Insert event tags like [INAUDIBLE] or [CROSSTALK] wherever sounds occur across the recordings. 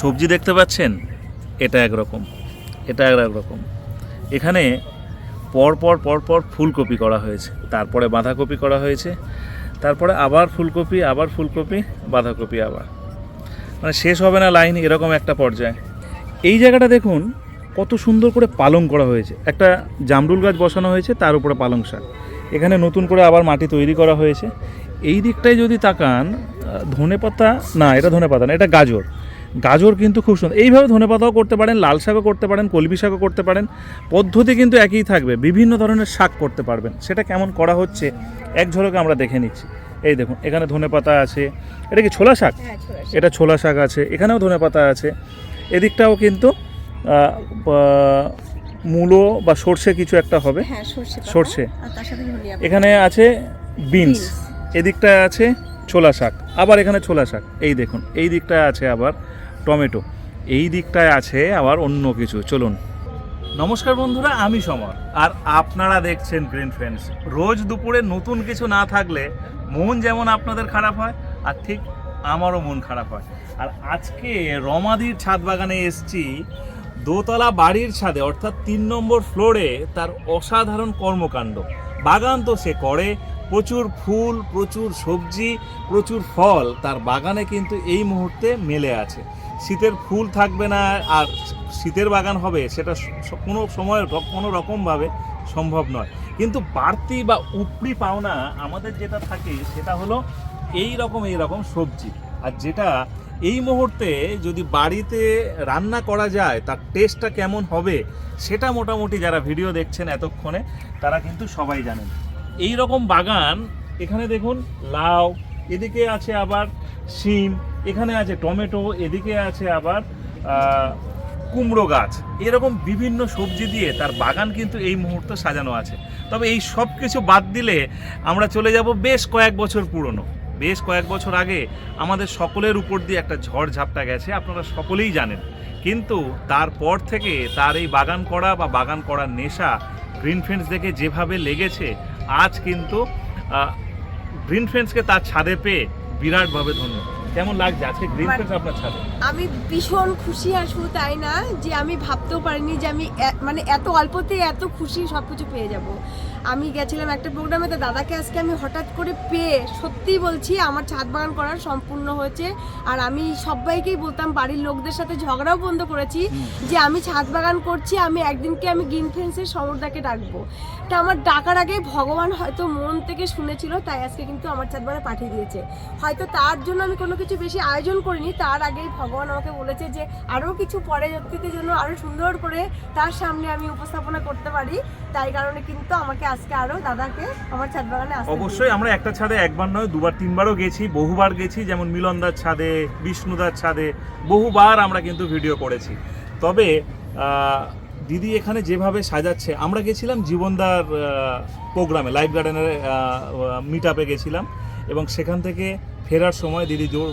সবজি দেখতে পাচ্ছেন? এটা একরকম। এটা একরকম। এখানে পর পর পর পর ফুলকপি করা হয়েছে। তারপরে বাঁধাকপি করা হয়েছে। তারপরে আবার ফুলকপি আবার ফুলকপি, বাঁধাকপি আবার। মানে শেষ হবে না লাইন এরকম একটা পর্যায়ে। এই জায়গাটা দেখুন, কত সুন্দর করে পালং করা হয়েছে। একটা জামরুল গাছ বসানো হয়েছে, তার উপরে পালং শাক। এখানে নতুন করে আবার মাটি তৈরি করা হয়েছে। এই দিকটায় যদি তাকান ধনে পাতা না, এটা ধনে পাতা না, এটা গাজর। গাজর কিন্তু খুব সুন্দর। এইভাবে ধনে পাতাও করতে পারেন লাল শাকও করতে পারেন কলমি শাকও করতে পারেন। পদ্ধতি কিন্তু একই থাকবে বিভিন্ন ধরনের শাক করতে পারবেন। সেটা কেমন করা হচ্ছে এক ঝলকে আমরা দেখে নিচ্ছি। এই দেখুন এখানে ধনে পাতা আছে। এটা কি ছোলা শাক? হ্যাঁ। এটা ছোলা শাক আছে এখানেও ধনে পাতা আছে। এদিকটাও কিন্তু মূলো বা সর্ষে কিছু একটা হবে। হ্যাঁ সর্ষে। এখানে আছে বিনস। এদিকটায় আছে ছোলা শাক। আবার এখানে ছোলা শাক। এই দেখুন এই দিকটায় আছে আবার টমেটো। এই দিকটায় আছে আবার অন্য কিছু। চলুন। নমস্কার বন্ধুরা, আমি সমর। আর আপনারা দেখছেন গ্রিন ফ্রেন্ডস রোজ দুপুরে নতুন কিছু না থাকলে মন যেমন আপনাদের খারাপ হয়, আর ঠিক আমারও মন খারাপ হয়। আর আজকে রমাদির ছাদ বাগানে এসছি। দোতলা বাড়ির ছাদে, অর্থাৎ তিন নম্বর ফ্লোরে তার অসাধারণ কর্মকাণ্ড। বাগান তো সে করে প্রচুর ফুল, প্রচুর সবজি, প্রচুর ফল তার বাগানে কিন্তু এই মুহূর্তে মেলে আছে। শীতের ফুল থাকবে না আর শীতের বাগান হবে সেটা কোনো সময় কোনো রকমভাবে সম্ভব নয়। কিন্তু বাড়তি বা উপরি পাওনা আমাদের যেটা থাকে সেটা হলো এই রকম এই রকম সবজি। আর যেটা এই মুহূর্তে যদি বাড়িতে রান্না করা যায়, তার টেস্টটা কেমন হবে, সেটা মোটামুটি যারা ভিডিও দেখছেন এতক্ষণে, তারা কিন্তু সবাই জানেন। এই রকম বাগান, এখানে দেখুন লাউ, এদিকে আছে আবার শিম, এখানে আছে টমেটো, এদিকে আছে আবার কুমড়ো গাছ। এরকম বিভিন্ন সবজি দিয়ে তার বাগান কিন্তু এই মুহূর্তে সাজানো আছে। তবে এই সব কিছু বাদ দিলে আমরা চলে যাব বেশ কয়েক বছর পুরনো। বেশ কয়েক বছর আগে আমাদের সকলের উপর দিয়ে একটা ঝড় ঝাপটা গেছে, আপনারা সকলেই জানেন। কিন্তু তারপর থেকে তার এই বাগান করা বা বাগান করার নেশা গ্রিন ফ্রেন্ডস দেখে যেভাবে লেগেছে আজ কিন্তু গ্রিন ফ্রেন্ডসকে তার ছাদে পেয়ে বিরাটভাবে ধন্য। কেমন লাগছে আজকে গ্রিন ফ্রেন্ডস আপনার ছাদে? আমি ভীষণ খুশি আর শুধু তাই না? যে আমি ভাবতেও পারিনি যে আমি মানে এত অল্পতে এত খুশি সব কিছু পেয়ে যাব। আমি গেছিলাম একটা প্রোগ্রামে তো দাদাকে আজকে আমি হঠাৎ করে পেয়ে সত্যি বলছি আমার ছাদ বাগান করার সম্পূর্ণ হয়েছে। আর আমি সবাইকেই বলতাম বাড়ির লোকদের সাথে ঝগড়াও বন্ধ করেছি যে আমি ছাদ বাগান করছি আমি একদিনকে আমি গ্রিন ফ্রেন্ডসের সমরদাকে ডাকবো। তা আমার ডাকার আগে ভগবান হয়তো মন থেকে শুনেছিল তাই আজকে কিন্তু আমার ছাদ বাগানে পাঠিয়ে দিয়েছে। হয়তো তার জন্য আমি কোনো কিছু বেশি আয়োজন করিনি তার আগেই ভগবান আমাকে বলেছে যে আরও কিছু পরবর্তীতে জন্য আরও সুন্দর করে তার সামনে আমি উপস্থাপনা করতে পারি। তাই কারণে কিন্তু আমাকে আজকে আরও দাদাকে আমার ছাদ বাগানে অবশ্যই, আমরা একটা ছাদে একবার নয়, দুবার, তিনবারও গেছি, বহুবার গেছি, যেমন মিলনদার ছাদে, বিষ্ণুদার ছাদে, বহুবার আমরা কিন্তু ভিডিও করেছি। তবে দিদি এখানে যেভাবে সাজাচ্ছে, আমরা গেছিলাম জীবনদার প্রোগ্রামে, লাইফ গার্ডেনের মিট আপে গেছিলাম এবং সেখান থেকে ফেরার সময় দিদি জোর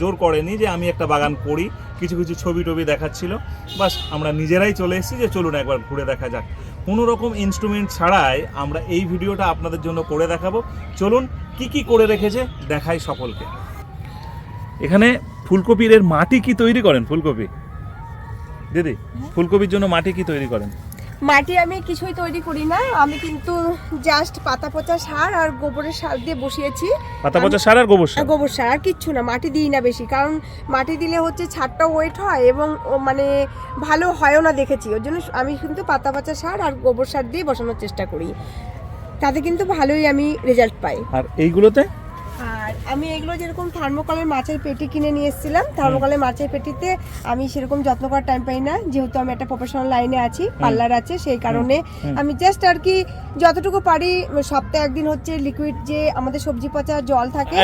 জোর করেনি যে আমি একটা বাগান করি, কিছু কিছু ছবি টবি দেখাচ্ছিল। বাস, আমরা নিজেরাই চলে এসেছি যে চলুন একবার ঘুরে দেখা যাক। কোনো রকম ইনস্ট্রুমেন্ট ছাড়াই আমরা এই ভিডিওটা আপনাদের জন্য করে দেখাবো। চলুন কি কি করে রেখেছে দেখাই সকলকে। এখানে ফুলকপির এর মাটি কি তৈরি করেন? ফুলকপি। দিদি ফুলকপির জন্য মাটি কি তৈরি করেন? মাটি আমি কিছুই তৈরি করি না। আমি কিন্তু জাস্ট পাতা পচা সার আর গোবরের সার দিয়ে বসিয়েছি। পাতা পচা সার আর গোবর সার? গোবর সার আর কিচ্ছু না মাটি দিই না বেশি। কারণ মাটি দিলে হচ্ছে ছাদটা ওয়েট হয় এবং মানে ভালো হয়ও না দেখেছি। ওর জন্য আমি কিন্তু পাতা পচা সার আর গোবর সার দিয়ে বসানোর চেষ্টা করি। তাতে কিন্তু ভালোই আমি রেজাল্ট পাই। আর এইগুলোতে? আমি এগুলো যেরকম থার্মোকলের মাছের পেটি কিনে নিয়ে এসেছিলাম থার্মোকলের মাছের পেটিতে আমি সেরকম যত্ন করার টাইম পাই না যেহেতু আমি একটা প্রফেশনাল লাইনে আছি পার্লার আছে সেই কারণে আমি জাস্ট আর কি যতটুকু পারি সপ্তাহে একদিন হচ্ছে লিকুইড যে আমাদের সবজি পচা জল থাকে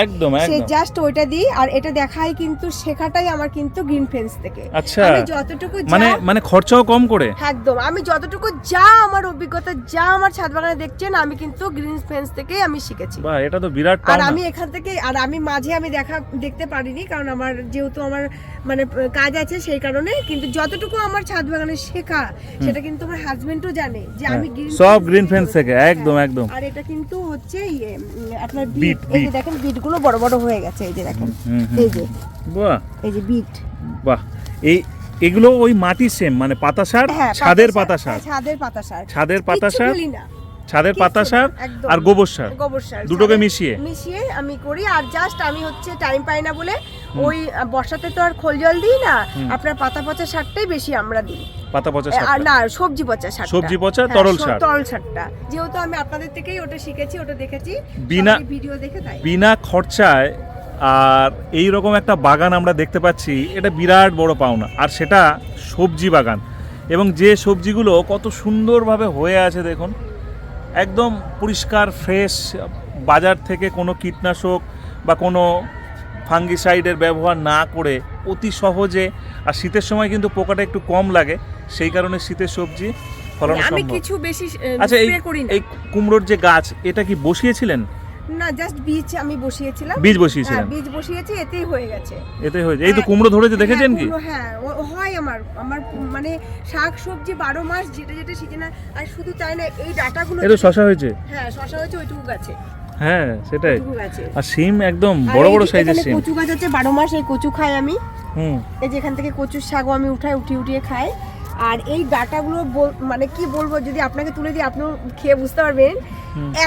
সে জাস্ট ওইটা দিই আর এটা দেখাই কিন্তু শেখাটাই আমার কিন্তু গ্রিন ফেন্স থেকে। আচ্ছা। আমি যতটুকু মানে মানে খরচাও কম করে? একদম আমি যতটুকু যা আমার অভিজ্ঞতা যা আমার ছাদ বাগানে দেখছেন আমি কিন্তু গ্রিন ফেন্স থেকেই আমি শিখেছি। বাহ এটা তো বিরাট আর আমি এখান থেকে আর আমি মাঝে আমি দেখা দেখতে পারিনি কারণ আমার যেহেতু আমার মানে কাজ আছে সেই কারণে কিন্তু যতটুকু আমার ছাদ বাগানে শেখা সেটা কিন্তু আমার হাজবেন্ডও জানে যে আমি গ্রিন হ্যাঁ, সব গ্রিন ফেন্স থেকে একদম একদম। আর এটা কিন্তু হচ্ছে ইয়ে আপনার বিট, এই যে দেখেন বিটগুলো বড় বড় হয়ে গেছে এই যে দেখেন। এই যে। বাহ। এই যে বিট বাহ। এই এগুলো ওই মাটির সেম মানে পাতা সার হ্যাঁ ছাদের পাতা সার। হ্যাঁ, ছাদের পাতা সার। ছাদের পাতা সার? ছাদের পাতা সার একদম। আর গোবর সার। গোবর সার দুটোকে ছাদে মিশিয়ে? মিশিয়ে আমি করি আর জাস্ট আমি হচ্ছে টাইম পাই না বলে ওই আহ, বর্ষাতে তো আর খোল জল দিই না আপনার পাতা পচা সারটাই বেশি আমরা দিই। পাতা পচা আর সার না সবজি পচা সারটা। সবজি পচা, হ্যাঁ, তরল সব- সার। তরল সারটা। যেহেতু আমি আপনাদের থেকেই ওটা শিখেছি ওটা দেখেছি বিনা- ভিডিও দেখে তাই। বিনা খরচায় আর এই রকম একটা বাগান আমরা দেখতে পাচ্ছি এটা বিরাট বড় পাওনা। আর সেটা সবজি বাগান। এবং যে সবজিগুলো কত সুন্দরভাবে হয়ে আছে দেখুন একদম পরিষ্কার ফ্রেশ বাজার থেকে কোনো কীটনাশক বা কোনো ফাঙ্গিসাইডের ব্যবহার না করে অতি সহজে আর শীতের সময় কিন্তু পোকাটা একটু কম লাগে সেই কারণে শীতের সবজি ফলন সম্ভব। আচ্ছা এই কুমড়োর যে গাছ এটা কি বসিয়েছিলেন? না জাস্ট বীজ আমি বসিয়েছিলাম। বীজ হ্যাঁ বীজ বসিয়েছি এতেই হয়ে গেছে। এতে হয়েছে এই তো হ্যাঁ, কুমড়ো ধরেছে দেখেছেন হ্যাঁ, কি হ্যাঁ হয় আমার আমার মানে শাক সবজি বারো মাস যেটা যেটা সিজনে আর শুধু তাই না এই ডাটাগুলো এটা শশা হয়েছে। হ্যাঁ শশা হয়েছে ওইটুকু গাছে। হ্যাঁ সেটাই। আর সিম একদম বড় বড় সাইজের সিম কচু গাছ আছে বারো মাস এই কচু খাই আমি। হুম। এই যেখান থেকে কচুর শাকও আমি উঠাই উঠিয়ে উঠিয়ে খাই। আর এই ডাটাগুলো মানে কি বলব যদি আপনাকে তুলে দিই আপনিও খেয়ে বুঝতে পারবেন।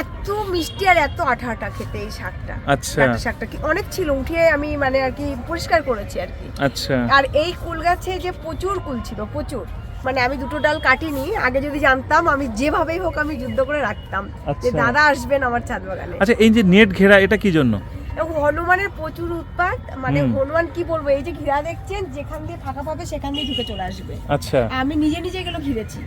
এত মিষ্টি আর এত আঠা আঠা খেতে এই শাকটা। আচ্ছা। শাকটা কি অনেক ছিল উঠিয়ে আমি মানে আর কি পরিষ্কার করেছি আর কি। আচ্ছা। আর এই কুল গাছে যে প্রচুর কুল ছিল প্রচুর। মানে আমি দুটো ডাল কাটিনি আগে যদি জানতাম আমি যেভাবেই হোক আমি যুদ্ধ করে রাখতাম। যে আচ্ছা। দাদা আসবেন আমার ছাদ বাগানে। আচ্ছা এই যে নেট ঘেরা এটা কি জন্য? এবং হনুমানের প্রচুর উৎপাত মানে হনুমান কি বলব এই যে ঘিরা দেখছেন যেখান দিয়ে ফাঁকা পাবে সেখান দিয়ে ঢুকে চলে আসবে। আচ্ছা। আমি নিজে নিজে এগুলো ঘিরেছি।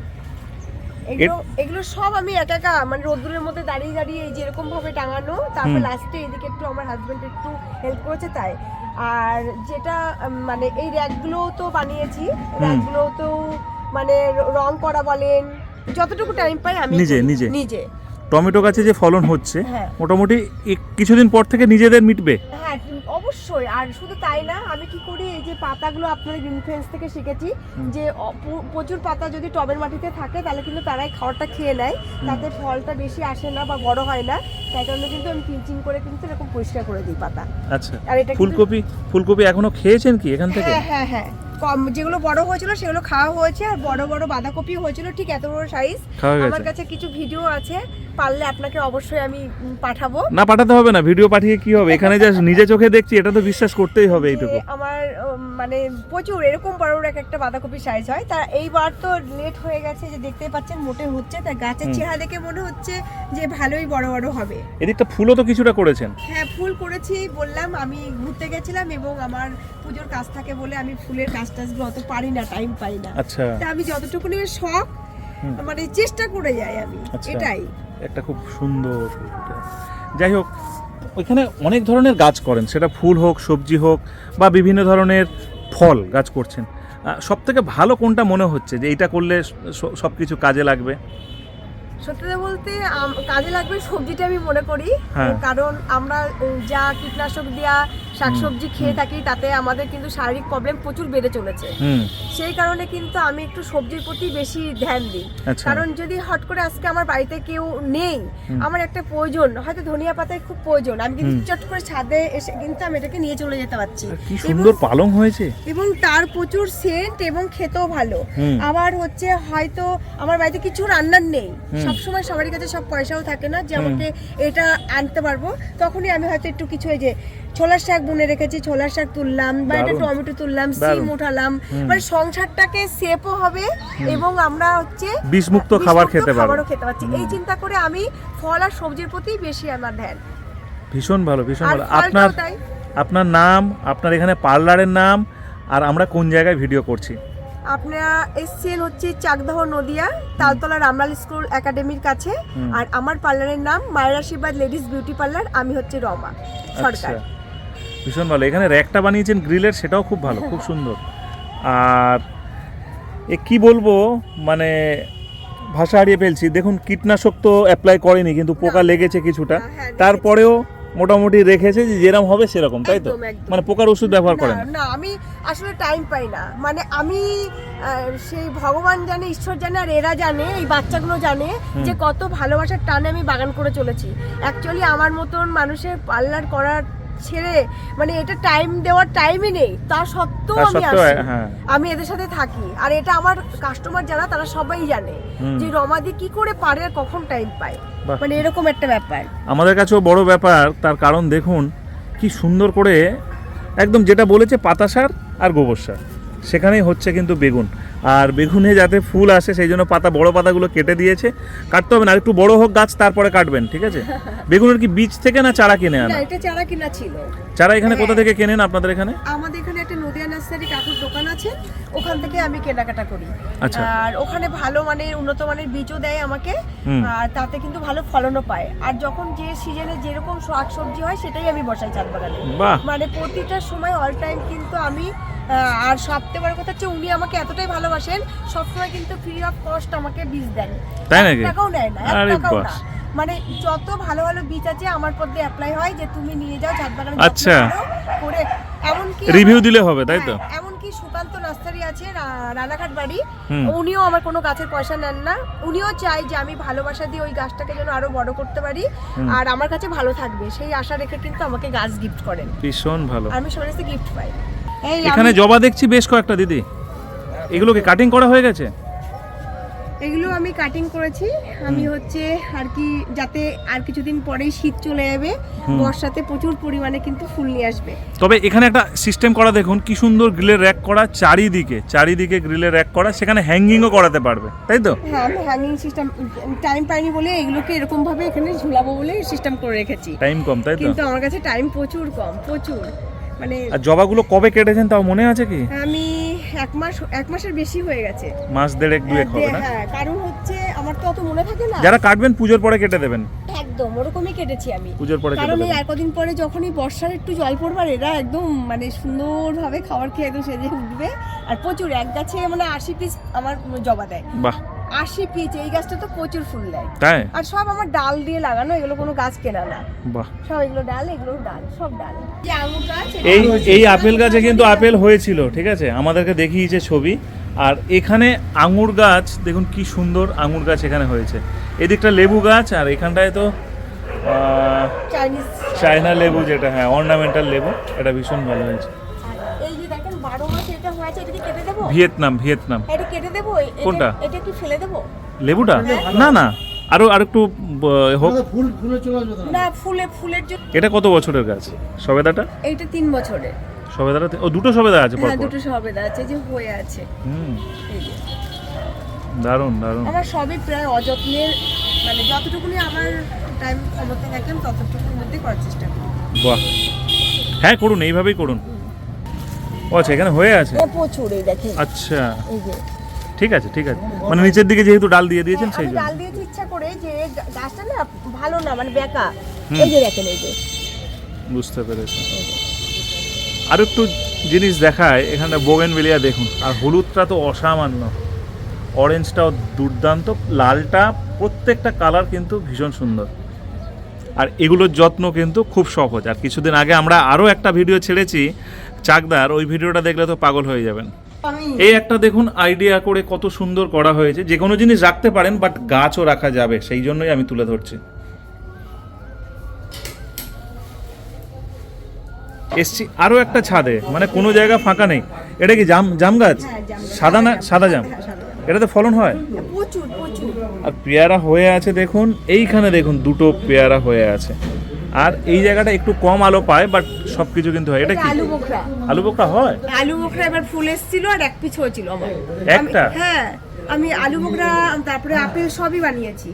এগুলো এগুলো সব আমি একা একা মানে রোদ্দুরের মধ্যে দাঁড়িয়ে দাঁড়িয়ে এই যেরকম ভাবে টাঙানো তারপর লাস্টে এদিকে একটু আমার হাজবেন্ড একটু হেল্প করেছে তাই। আর যেটা মানে এই র্যাকগুলোও তো বানিয়েছি র্যাকগুলোও তো মানে রং করা বলেন যতটুকু টাইম পাই আমি নিজে, নিজে? নিজে। টমেটো গাছে যে ফলন হচ্ছে হ্যাঁ। মোটামুটি কিছুদিন পর থেকে নিজেদের মিটবে? হ্যাঁ অবশ্যই। আর শুধু তাই না আমি কি করি এই যে পাতাগুলো আপনার গ্রিন ফ্রেন্স থেকে শিখেছি যে প্রচুর পাতা যদি টবের মাটিতে থাকে তাহলে কিন্তু তারাই খাওয়ারটা খেয়ে নেয়। তাতে ফলটা বেশি আসে না বা বড় হয় না তাই কারণে কিন্তু আমি পিঞ্চিং করে কিন্তু এরকম পরিষ্কার করে দিই পাতা। আচ্ছা। আর এটা ফুলকপি ফুলকপি এখনও খেয়েছেন কি এখান থেকে? হ্যাঁ হ্যাঁ হ্যাঁ। কম যেগুলো বড় হয়েছিল সেগুলো খাওয়া হয়েছে আর বড় বড় বাঁধাকপি হয়েছিল ঠিক এত বড় সাইজ আমার কাছে কিছু ভিডিও আছে পারলে আপনাকে অবশ্যই আমি পাঠাবো। না পাঠাতে হবে না ভিডিও পাঠিয়ে কি হবে? [LAUGHS] এখানে যা নিজে চোখে দেখছি এটা তো বিশ্বাস করতেই হবে এইটুকু। মানে প্রচুর এরকম বড় বড় এক একটা বাঁধাকপি সাইজ হয়। তা এইবার তো লেট হয়ে গেছে যে দেখতে পাচ্ছেন মোটে হচ্ছে তাই গাছের চেহারা দেখে মনে হচ্ছে যে ভালোই বড় বড় হবে। এদিকটা ফুলও তো কিছুটা করেছেন। হ্যাঁ ফুল করেছি বললাম আমি ঘুরতে গেছিলাম এবং আমার পুজোর কাজ থাকে বলে আমি ফুলের কাজ টাজগুলো অত পারি না টাইম পাই না। আচ্ছা। তা আমি যতটুকুনি শখ মানে চেষ্টা করে যাই আমি আচ্ছা। এটাই। একটা খুব সুন্দর যাই হোক ওইখানে অনেক ধরনের গাছ করেন সেটা ফুল হোক সবজি হোক বা বিভিন্ন ধরনের ফল গাছ করছেন। সব থেকে ভালো কোনটা মনে হচ্ছে যে এটা করলে সব কিছু কাজে লাগবে? সত্যি বলতে কাজে লাগবে সবজিটা আমি মনে করি। হ্যাঁ। কারণ আমরা যা কীটনাশক দেওয়া শাকসবজি খেয়ে থাকি তাতে আমাদের কিন্তু শারীরিক প্রবলেম প্রচুর বেড়ে চলেছে। সেই কারণে কিন্তু আমি একটু সবজির প্রতি বেশি ধ্যান দিই। আচ্ছা। কারণ যদি হট করে আজকে আমার বাড়িতে কেউ নেই আমার একটা প্রয়োজন হয়তো ধনিয়া পাতায় খুব প্রয়োজন আমি কিন্তু চট করে ছাদে এসে কিন্তু আমি এটাকে নিয়ে চলে যেতে পারছি। কি সুন্দর পালং হয়েছে। এবং তার প্রচুর সেন্ট এবং খেতেও ভালো। আবার হচ্ছে হয়তো আমার বাড়িতে কিছু রান্নার নেই। সবসময় সবারই কাছে সব পয়সাও থাকে না যে। আমাকে এটা আনতে পারব। তখনই আমি হয়তো একটু কিছু এই যে ছোলার শাক বুনে রেখেছি ছোলার শাক তুললাম বা একটা টমেটো তুললাম সিম। উঠালাম। মানে সংসারটাকে সেফও হবে এবং আমরা হচ্ছে বিষমুক্ত খাবার খেতে পারব। খেতে পারছি। এই চিন্তা করে আমি ফল আর সবজির প্রতি বেশি আমার ধ্যান। ভীষণ ভালো ভীষণ ভালো। আপনার আপনার নাম আপনার এখানে পার্লারের নাম আর আমরা কোন জায়গায় ভিডিও করছি? আপনারা এসছেন হচ্ছে চাকদহ নদিয়া তালতলা রামলাল স্কুল একাডেমির কাছে। আর আমার পার্লারের নাম মায়ের আশীর্বাদ লেডিস বিউটি পার্লার আমি হচ্ছে রমা সরকার। আচ্ছা ভীষণ ভালো। এখানে র্যাকটা বানিয়েছেন গ্রিলের সেটাও খুব ভালো খুব সুন্দর। আর এ কি বলব মানে ভাষা হারিয়ে ফেলছি। দেখুন কীটনাশক তো অ্যাপ্লাই করেনি কিন্তু পোকা লেগেছে কিছুটা। হ্যাঁ, তারপরেও মোটামুটি রেখেছে যে যেরকম হবে সেরকম তাই তো। মানে পোকার ওষুধ ব্যবহার করেন না, না আমি আসলে টাইম পাই না মানে আমি সেই ভগবান জানে ঈশ্বর জানে আর এরা জানে এই বাচ্চাগুলো জানে যে কত ভালোবাসার টানে আমি বাগান করে চলেছি অ্যাকচুয়ালি আমার মতন মানুষের পার্লার করার ছেড়ে মানে এটা টাইম দেওয়ার টাইমই নেই তা সত্ত্বেও আমি আসি হ্যাঁ। আমি এদের সাথে থাকি আর এটা আমার কাস্টমার যারা তারা সবাই জানে। যে রমাদি কি করে পারে আর কখন টাইম পায়। মানে এরকম একটা ব্যাপার। আমাদের কাছেও বড় ব্যাপার তার কারণ দেখুন কি সুন্দর করে একদম যেটা বলেছে পাতা সার আর গোবর সার সেখানেই হচ্ছে কিন্তু বেগুন। আর বেগুনে যাতে ফুল আসে সেই জন্য পাতা বড় পাতাগুলো কেটে দিয়েছে। কাটতে হবে না আর একটু বড় হোক গাছ তারপরে কাটবেন ঠিক আছে? বেগুনের কি বীজ থেকে না চারা কিনে আনা? এটা চারা কিনা ছিল। চারা এখানে কোথা থেকে কেনেন আপনাদের এখানে? আমাদের এখানে একটা নার্সারি কাকুর দোকান আছে ওখান থেকে আমি কেনাকাটা করি আচ্ছা। আর ওখানে ভালো মানের উন্নত মানের বীজও দেয় আমাকে আর তাতে কিন্তু ভালো ফলনও পায় আর যখন যে সিজনে যেরকম শাক সবজি হয় সেটাই আমি বসাই চাঁদ বাগানে মানে প্রতিটা সময় অল টাইম কিন্তু আমি আর সবথেকে বড় কথা হচ্ছে উনি আমাকে এতটাই ভালোবাসেন সবসময় কিন্তু ফ্রি অফ কস্ট আমাকে বীজ দেন তাই এক নাকি? টাকাও নেয় না এক আরে টাকাও না। মানে যত ভালো ভালো বীজ আছে আমার পথে অ্যাপ্লাই হয় যে তুমি নিয়ে যাও ছাদ বাগানে আচ্ছা। করে এমনকি রিভিউ দিলে হবে তাই তো? হ্যাঁ, এমনকি সুকান্ত নার্সারি আছে রানাঘাট বাড়ি। উনিও আমার কোনো গাছের পয়সা নেন না। উনিও চাই যে আমি ভালোবাসা দিয়ে ওই গাছটাকে যেন আরও বড় করতে পারি। আর আমার কাছে ভালো থাকবে। সেই আশা রেখে কিন্তু আমাকে গাছ গিফট করেন। ভীষণ ভালো। আমি সরেসে গিফট পাই। এখানে জবা দেখছি বেশ কয়েকটা দিদি। এগুলোকে কাটিং করা হয়ে গেছে? এগুলো আমি কাটিং করেছি। আমি হচ্ছে আর কি যাতে আর কিছুদিন পরেই শীত চলে যাবে। বর্ষাতে প্রচুর পরিমাণে কিন্তু ফুল নিয়ে আসবে। তবে এখানে একটা সিস্টেম করা দেখুন কি সুন্দর গ্রিলের র্যাক করা চারিদিকে চারিদিকে গ্রিলের র্যাক করা সেখানে হ্যাঙ্গিংও করাতে পারবে তাই তো? হ্যাঁ আমি হ্যাঙ্গিং সিস্টেম টাইম পাইনি বলে এগুলোকে এরকম ভাবে এখানে ঝুলাবো বলে সিস্টেম করে রেখেছি। টাইম কম তাই তো? কিন্তু আমার কাছে টাইম প্রচুর কম প্রচুর। মানে আর জবাগুলো কবে কেটেছেন তাও মনে আছে কি? আমি এক মাস এক মাসের বেশি হয়ে গেছে। মাস দেড়েক দুয়েক হবে না? হ্যাঁ কারণ হচ্ছে আমার তো অত মনে থাকে না। যারা কাটবেন পুজোর পরে কেটে দেবেন। একদম ওরকমই কেটেছি আমি। পুজোর পরে কারণ এই আর কদিন পরে যখনই বর্ষার একটু জল পড়বার এরা একদম মানে সুন্দরভাবে খাবার খেয়ে একদম সেজে উঠবে। আর প্রচুর এক গাছে মানে আশি পিস আমার জবা দেয়। বাহ। আশি পিস এই গাছটা তো প্রচুর ফুল দেয়। তাই? আর সব আমার ডাল দিয়ে লাগানো এগুলো কোনো গাছ কেনা না। বাহ। সব এগুলো ডাল এগুলো ডাল সব ডাল। যে আঙুর গাছ এই এই আপেল গাছে কিন্তু আপেল হয়েছিল ঠিক আছে? আমাদেরকে দেখিয়েছে ছবি। আর এখানে আঙুর গাছ দেখুন কি সুন্দর আঙুর গাছ এখানে হয়েছে। এদিকটা লেবু গাছ আর এখানটায় তো চায়না লেবু যেটা হ্যাঁ অর্নামেন্টাল লেবু এটা ভীষণ ভালো হয়েছে। মাস এটা কি কেটে দেবো? Vietnam Vietnam. এটা কেটে দেবো? কোনটা? এটা কি ফেলে দেবো? লেবুটা? না না। আরও আর একটু হোক। ফুল ফুলে চলে আসবে না ফুলে ফুলের জন্য এটা কত বছরের গাছ? সবেদাটা? এইটা তিন বছরের। সবেদাটা তি- ও দুটো সবেদা আছে হ্যাঁ পরপর। দুটো সবেদা আছে যে হয়ে আছে। হুম। দারুণ দারুণ। আমার সবই প্রায় অযত্নের মানে যতটুকুনি আমার টাইম ক্ষমতা থাকে আমি ততটুকুর মধ্যে করার চেষ্টা করি। বাহ। হ্যাঁ করুন এইভাবেই করুন। ও আচ্ছা এখানে হয়ে আছে? প্রচুর এই দেখেন। আচ্ছা। এই যে। ঠিক আছে ঠিক আছে। মানে নিচের দিকে যেহেতু ডাল দিয়ে দিয়েছেন হ্যাঁ, সেই জন্য। ডাল দিয়েছি ইচ্ছা করে যে গাছটা না ভালো না মানে বেকা। এই যে দেখেন এই যে। বুঝতে পেরেছি। আর একটু জিনিস দেখায় এখানে বোগেন বেলিয়া দেখুন। আর হলুদটা তো অসামান্য। অরেঞ্জটাও দুর্দান্ত লালটা প্রত্যেকটা কালার কিন্তু ভীষণ সুন্দর। আর এগুলোর যত্ন কিন্তু খুব সহজ। আর কিছুদিন আগে আমরা আরও একটা ভিডিও ছেড়েছি চাকদার ওই ভিডিওটা দেখলে তো পাগল হয়ে যাবেন। এই একটা দেখুন আইডিয়া করে কত সুন্দর করা হয়েছে যে কোনো জিনিস রাখতে পারেন বাট গাছও রাখা যাবে সেই জন্যই আমি তুলে ধরছি। এসছি আরও একটা ছাদে মানে কোনো জায়গা ফাঁকা নেই। এটা কি জাম জাম গাছ? হ্যাঁ। সাদা না সাদা জাম? সাদা জাম। এটাতে ফলন হয়? প্রচুর প্রচুর। আর পেয়ারা হয়ে আছে দেখুন এইখানে দেখুন দুটো পেয়ারা হয়ে আছে। আর এই জায়গাটা একটু কম আলো পায় বাট সব কিছু কিন্তু হয়। এটা কি? আলু বোখরা। আলু বোখরা হয়? আলু বোখরা এবার ফুল এসেছিল আর এক পিস হয়েছিল আমার। একটা? হ্যাঁ আমি আলু বোখরা তারপরে আপেল সবই বানিয়েছি।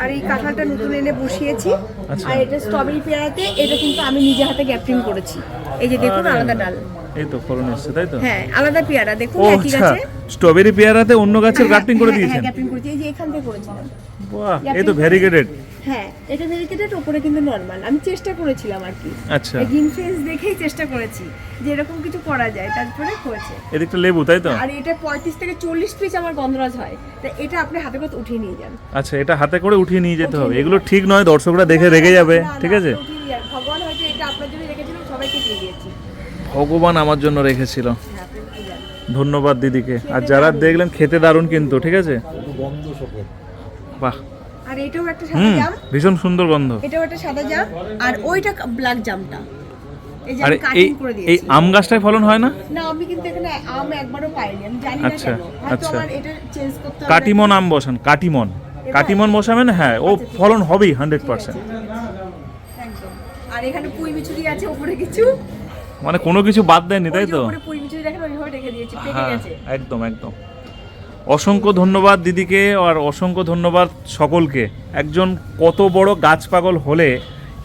আর এই কাঁঠালটা নতুন এনে বসিয়েছি। আচ্ছা। আর এটা স্ট্রবেরি পেয়ারাতে এটা কিন্তু আমি নিজে হাতে গ্যাপটিং করেছি। এই যে দেখুন আলাদা ডাল। এই তো ফলন এসছে তাই তো? হ্যাঁ আলাদা পেয়ারা দেখুন একই আচ্ছা গাছে। স্ট্রবেরি পেয়ারাতে অন্য গাছের গ্রাফটিং করে হ্যাঁ, দিয়েছেন? হ্যাঁ গ্যাপটিং করেছি এই যে এখান থেকে করেছিলাম। বাহ এই তো ভ্যারিগেটেড হ্যাঁ এটা ভেরিকেটেড ওপরে কিন্তু নর্মাল আমি চেষ্টা করেছিলাম আর কি। আচ্ছা। গ্রিন দেখেই চেষ্টা করেছি যে এরকম কিছু করা যায় তারপরে হয়েছে। এদিকটা লেবু তাই তো? আর এটা পঁয়ত্রিশ থেকে চল্লিশ পিস আমার গন্ধরাজ হয় তা এটা আপনি হাতে করে উঠিয়ে নিয়ে যান। আচ্ছা এটা হাতে করে উঠিয়ে নিয়ে যেতে হবে। এগুলো ঠিক নয় দর্শকরা দেখে রেগে যাবে ঠিক আছে। ভগবান হয়তো এটা আপনার জন্য রেখেছিলেন সবাইকে দিয়ে দিয়েছি ভগবান আমার জন্য রেখেছিল। ধন্যবাদ দিদিকে। আর যারা দেখলেন খেতে দারুণ কিন্তু ঠিক আছে? বাহ। আর এটাও একটা সাদা জাম। ভীষণ সুন্দর গন্ধ। এটাও একটা সাদা জাম। আর ওইটা ব্ল্যাক জামটা। এই আর এই এই আম গাছটায় ফলন হয় না? না আমি কিন্তু এখানে আম একবারও পাইনি। আমি জানি না আচ্ছা, আচ্ছা। এটা চেঞ্জ করতে হবে। কাটিমন আম বসান কাটিমন। কাটিমন বসাবেন হ্যাঁ ও আচ্ছা, ফলন হবেই হান্ড্রেড ঠিক আছে, পার্সেন্ট ঠিক আছে। একদম। আর এখানে পুঁই মিচুরি আছে উপরে কিছু। মানে কোনো কিছু বাদ দেয়নি তাই তো? হ্যাঁ একদম একদম। অসংখ্য ধন্যবাদ দিদিকে আর অসংখ্য ধন্যবাদ সকলকে। একজন কত বড় গাছ পাগল হলে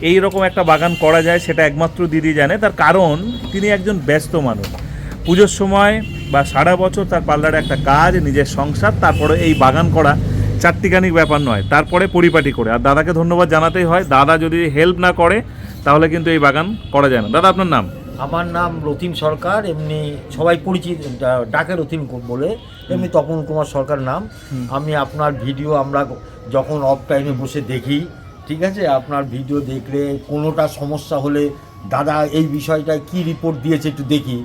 এই রকম একটা বাগান করা যায় সেটা একমাত্র দিদি জানে। তার কারণ তিনি একজন ব্যস্ত মানুষ। পুজোর সময় বা সারা বছর তার পার্লারে একটা কাজ নিজের সংসার তারপরে এই বাগান করা চারটিখানিক ব্যাপার নয়। তারপরে পরিপাটি করে। আর দাদাকে ধন্যবাদ জানাতেই হয়। দাদা যদি হেল্প না করে তাহলে কিন্তু এই বাগান করা যায় না। দাদা আপনার নাম? আমার নাম রতিন সরকার এমনি সবাই পরিচিত ডাকে রতিন বলে এমনি তপন কুমার সরকার নাম। আমি আপনার ভিডিও আমরা যখন অফ টাইমে বসে দেখি ঠিক আছে আপনার ভিডিও দেখলে কোনোটা সমস্যা হলে দাদা এই বিষয়টায় কি রিপোর্ট দিয়েছে একটু দেখি।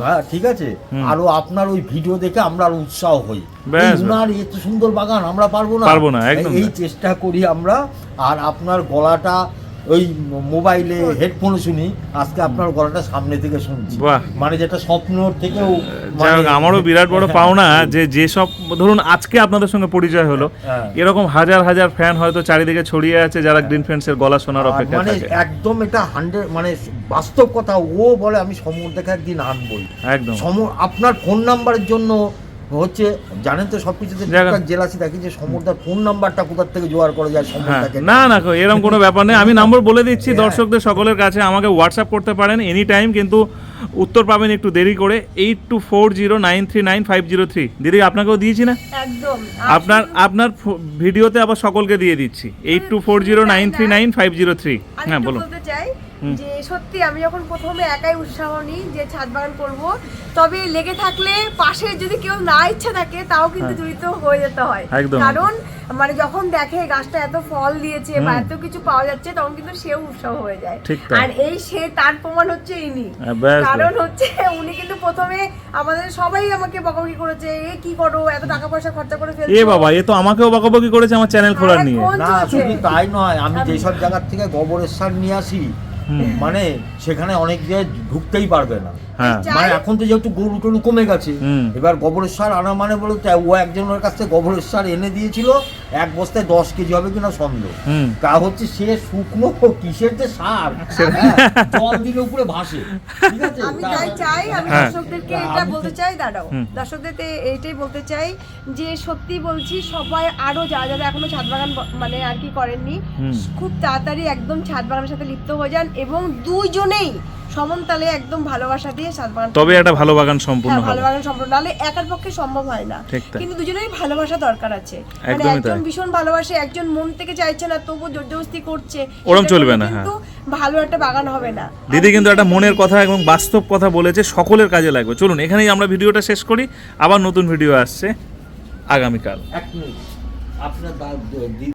হ্যাঁ ঠিক আছে। আরও আপনার ওই ভিডিও দেখে আমরা আরও উৎসাহ হই। উনার এত সুন্দর বাগান আমরা পারব না। পারব না, এই চেষ্টা করি আমরা আর আপনার গলাটা ওই মোবাইলে হেডফোনে শুনি। আজকে আপনার গলাটা সামনে থেকে শুনছি। মানে যেটা স্বপ্ন থেকেও মানে- আমারও বিরাট বড় পাওনা যে যেসব ধরুন আজকে আপনাদের সঙ্গে পরিচয় হলো। হ্যাঁ। এরকম হাজার হাজার ফ্যান হয়তো চারিদিকে ছড়িয়ে আছে যারা গ্রিন ফ্রেন্ডসের গলা শোনার অপেক্ষা মানে একদম এটা হান্ড্রেড মানে বাস্তব কথা ও বলে আমি সমর দেখা একদিন আনবই। একদম। সমর আপনার ফোন নাম্বারের জন্য হচ্ছে জানেন তো সব কিছুতে জায়গা- জেলাসি থাকি যে সমরদার ফোন নাম্বারটা কোথার থেকে জোগাড় করা যায় হ্যাঁ। সমরদাকে না না এরকম কোনো ব্যাপার নেই। আমি নম্বর বলে দিচ্ছি হ্যাঁ। দর্শকদের সকলের কাছে আমাকে হোয়াটসঅ্যাপ করতে পারেন এনি টাইম কিন্তু উত্তর পাবেন একটু দেরি করে। Eight two four zero nine three nine five zero three দিদি আপনাকেও দিয়েছি না? একদম। আপনার আপনার ফো- ভিডিওতে আবার সকলকে দিয়ে দিচ্ছি। Eight two four zero nine three nine five zero three হ্যাঁ বলুন। চাই। যে সত্যি আমি যখন প্রথমে একাই উৎসাহ নিই যে ছাদ বাগান করব তবে লেগে থাকলে পাশে যদি কেউ না ইচ্ছা থাকে তাও কিন্তু জড়িত হয়ে যেতে হয়। হ্যাঁ। কারণ মানে যখন দেখে গাছটা এত ফল দিয়েছে বা এত কিছু পাওয়া যাচ্ছে তখন কিন্তু সেও উৎসাহ হয়ে যায়। আর এই সে তার প্রমাণ হচ্ছে ইনি। হ্যাঁ, কারণ হচ্ছে উনি কিন্তু প্রথমে আমাদের সবাই আমাকে বকাবকি করেছে এ কি করো এত টাকা পয়সা খরচা করে ফেলছো। এ বাবা এ তো আমাকেও বকাবকি করেছে আমার চ্যানেল খোলার নিয়ে। না শুধু তাই নয় আমি যেসব জায়গার থেকে গোবরের সার নিয়ে আসি মানে সেখানে অনেক জায়গায় ঢুকতেই পারবে না। হ্যাঁ। মানে এখন তো যেহেতু গরু টরু কমে গেছে এবার গোবরের সার আনা মানে বলে ও একজনের কাছ থেকে গোবরের সার এনে দিয়েছিল এক বস্তায় দশ কেজি হবে কিনা সন্দেহ। তা হচ্ছে সে শুকনো কিসের যে সার? হ্যাঁ, জল দিলে উপরে ভাসে। ঠিক আছে? আমি তাই চাই আমি হ্যাঁ। দর্শকদেরকে এটা বলতে চাই দাঁড়াও। হুম। দর্শকদেরকে এইটাই বলতে চাই যে সত্যি বলছি সবাই আরও যারা যারা এখনও ছাদ বাগান মানে আর কি করেননি খুব তাড়াতাড়ি একদম ছাদ বাগানের সাথে লিপ্ত হয়ে যান এবং দুইজনেই সমান-তালে একদম ভালোবাসা দিয়ে বাগান তবে একটা ভালো বাগান সম্পূর্ণ হ্যাঁ, ভালো বাগান সম্পূর্ণ। নাহলে একার পক্ষে সম্ভব হয় না। কিন্তু দুজনেরই ভালোবাসা দরকার আছে। মানে একজন ভীষণ ভালোবাসে একজন মন থেকে চাইছে না তবু জোরজবস্তি করছে। ওরম চলবে না, হ্যাঁ। কিন্তু ভালো একটা বাগান হবে না। দিদি কিন্তু একটা মনের কথা এবং বাস্তব কথা বলেছে সকলের কাজে লাগবে। চলুন এখানেই আমরা ভিডিওটা শেষ করি। আবার নতুন ভিডিও আসছে আগামীকাল। এক মিনিট। আপনার দা- দি-